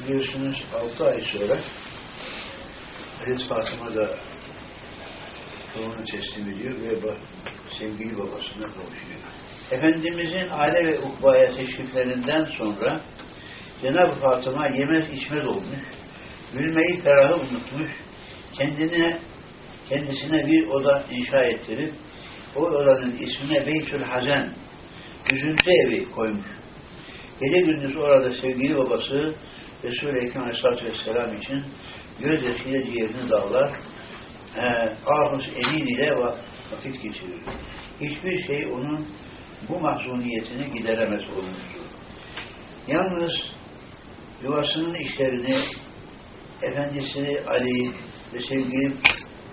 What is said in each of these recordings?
Biliyorsunuz 6 ay sonra Hazreti Fatıma da ruhunu teslim ediyor ve sevgili babasına kavuşuyor. Efendimizin aile ve ukbaya teşriflerinden sonra Cenab-ı Fatıma yemez içmez olmuş, gülmeyi ferahı unutmuş, kendine kendisine bir oda inşa ettirip o odanın ismine Beytül Hazen, üzüntü evi koymuş. Gece gündüz orada sevgili babası Resul-i Ekrem Aleyhisselatü Vesselam için gözyaşıyla ciğerini dağlar, e, ahus emin ile va- vakit geçirir. Hiçbir şey onun bu mahzuniyetini gideremez olmuştur. Yalnız yuvasının işlerini efendisi Ali ve sevgili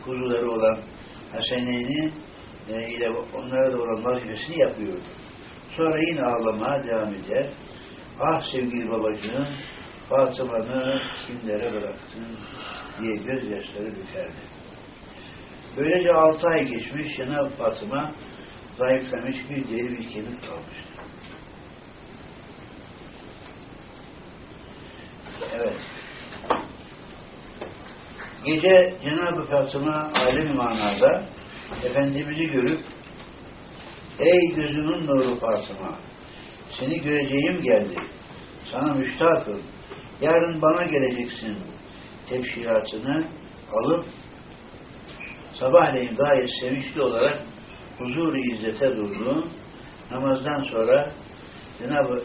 kuzuları olan Hasene'ni e, ile onlara da olan vazifesini yapıyordu. Sonra yine ağlamaya devam eder. Ah sevgili babacığım, Fatıma'nı kimlere bıraktın diye gözyaşları bükerdi. Böylece altı ay geçmiş, Cenab-ı Fatıma zayıflamış bir deri bir kemik kalmıştı. Evet. Gece Cenab-ı Fatıma alem manada Efendimiz'i görüp Ey gözümün nuru Fatıma seni göreceğim geldi. Sana müştakım. Yarın bana geleceksin. Tebşiratını alıp sabahleyin gayet sevinçli olarak huzur-u izzete durdu. Namazdan sonra Cenab-ı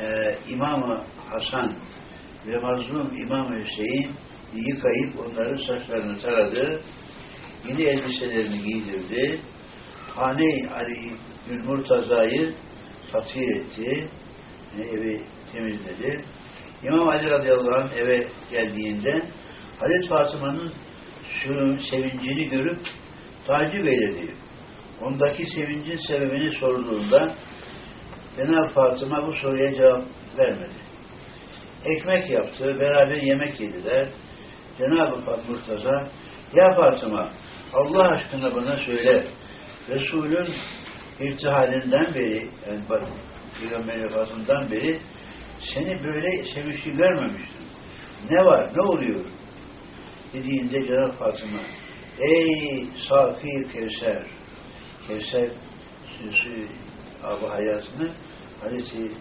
e, İmam-ı Hasan ve mazlum İmam Hüseyin yıkayıp onların saçlarını taradı. Yeni elbiselerini giydirdi. Hane-i Ali Murtaza'yı tasvir etti. E, evi temizledi. İmam Ali radıyallahu anh eve geldiğinde Hazreti Fatıma'nın şu sevincini görüp tacip eyledi. Ondaki sevincin sebebini sorduğunda Cenab-ı Fatıma bu soruya cevap vermedi. Ekmek yaptı, beraber yemek yediler. Cenab-ı Murtaza, ya Fatıma, Allah aşkına bana söyle, Resulün irtihalinden beri, yani Peygamber vefatından beri seni böyle sevinçli görmemiştim. Ne var, ne oluyor? Dediğinde Cenab-ı Fatıma, ey Safi Kevser, Kevser süsü abı hayatını Hazreti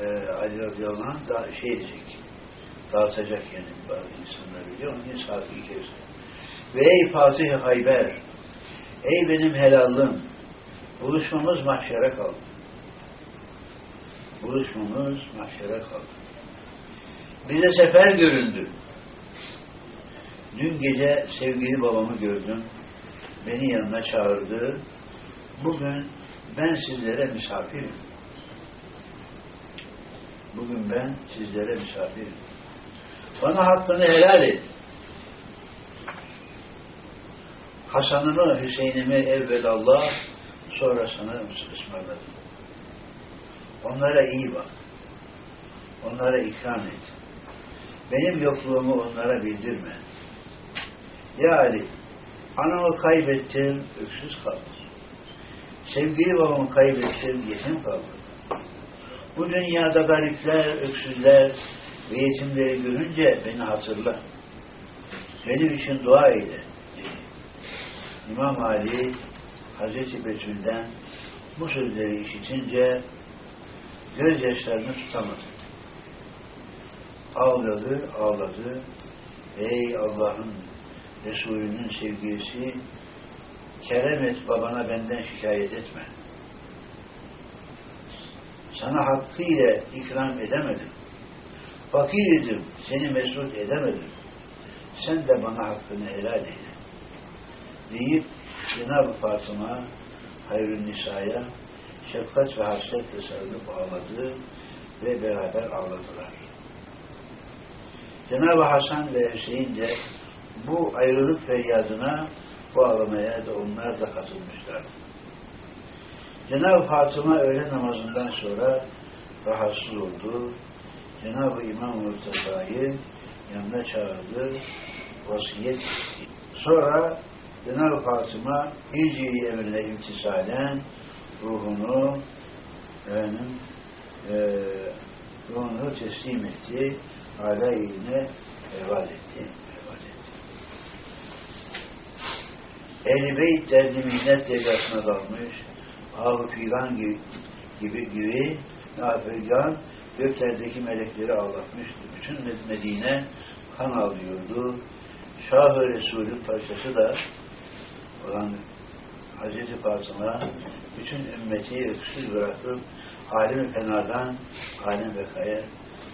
e, Ali radıyallahu anh da şey edecek, dağıtacak yani bazı insanlar biliyor. Onun için Safi Kevser. Ve ey Fatih Hayber, ey benim helallım, buluşmamız mahşere kaldı. Buluşmamız mahşere kaldı. Bize sefer göründü. Dün gece sevgili babamı gördüm. Beni yanına çağırdı. Bugün ben sizlere misafirim. Bugün ben sizlere misafirim. Bana hakkını helal et. Hasan'ımı, Hüseyin'imi evvel Allah, sonra sana ısmarladım. Onlara iyi bak. Onlara ikram et. Benim yokluğumu onlara bildirme. Ya Ali, anamı kaybettim, öksüz kaldım. Sevgili babamı kaybettim, yetim kaldım. Bu dünyada garipler, öksüzler ve yetimleri görünce beni hatırla. Benim için dua eyle. İmam Ali Hazreti Betül'den bu sözleri işitince gözyaşlarını tutamadı. Ağladı, ağladı. Ey Allah'ın Resulünün sevgilisi kerem et babana benden şikayet etme. Sana hakkıyla ikram edemedim. Fakir idim, seni mesut edemedim. Sen de bana hakkını helal eyle. Deyip Cenab-ı Fatıma Hayrün Nisa'ya şefkat ve hasretle sarılıp ağladı ve beraber ağladılar. Cenab-ı Hasan ve Hüseyin de bu ayrılık feryadına bu ağlamaya da onlar da katılmışlar. Cenab-ı Fatıma öğle namazından sonra rahatsız oldu. Cenab-ı İmam Murtaza'yı yanına çağırdı. Vasiyet. Sonra Cenab-ı Fatıma İci emrine imtisalen ruhunu efendim, e, ruhunu teslim etti. Âlâ yerine pervaz etti. Pervaz etti. Ehl-i Beyt derdi minnet deryasına dalmış. Ağ figan gibi gibi, gibi figan göklerdeki melekleri ağlatmıştı. Bütün Medine kan alıyordu. Şah-ı Resul'ün parçası da olan Hazreti Fatıma bütün ümmeti öksüz bırakıp alim fenadan alim bekaya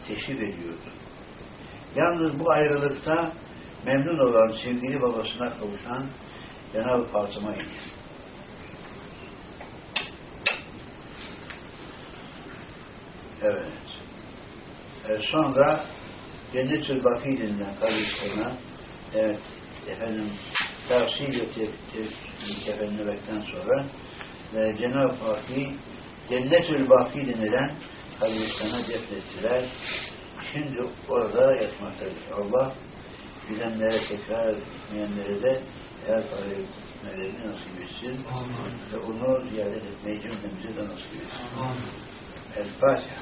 teşrif ediyordu. Yalnız bu ayrılıkta memnun olan sevgili babasına kavuşan Cenab-ı Fatıma idi. Evet. E sonra Cennet-ül Baki denilen kardeşlerine evet efendim tavsiye tefennümekten sonra ve Cenab-ı Baki Cennet-ül Baki denilen kardeşlerine defnettiler. Şimdi orada yatmaktadır. Allah bilenlere tekrar etmeyenlere de eğer parayı etmelerini nasip etsin. Ve onu ziyaret etmeyi cümlemize de nasip etsin. El Fatiha.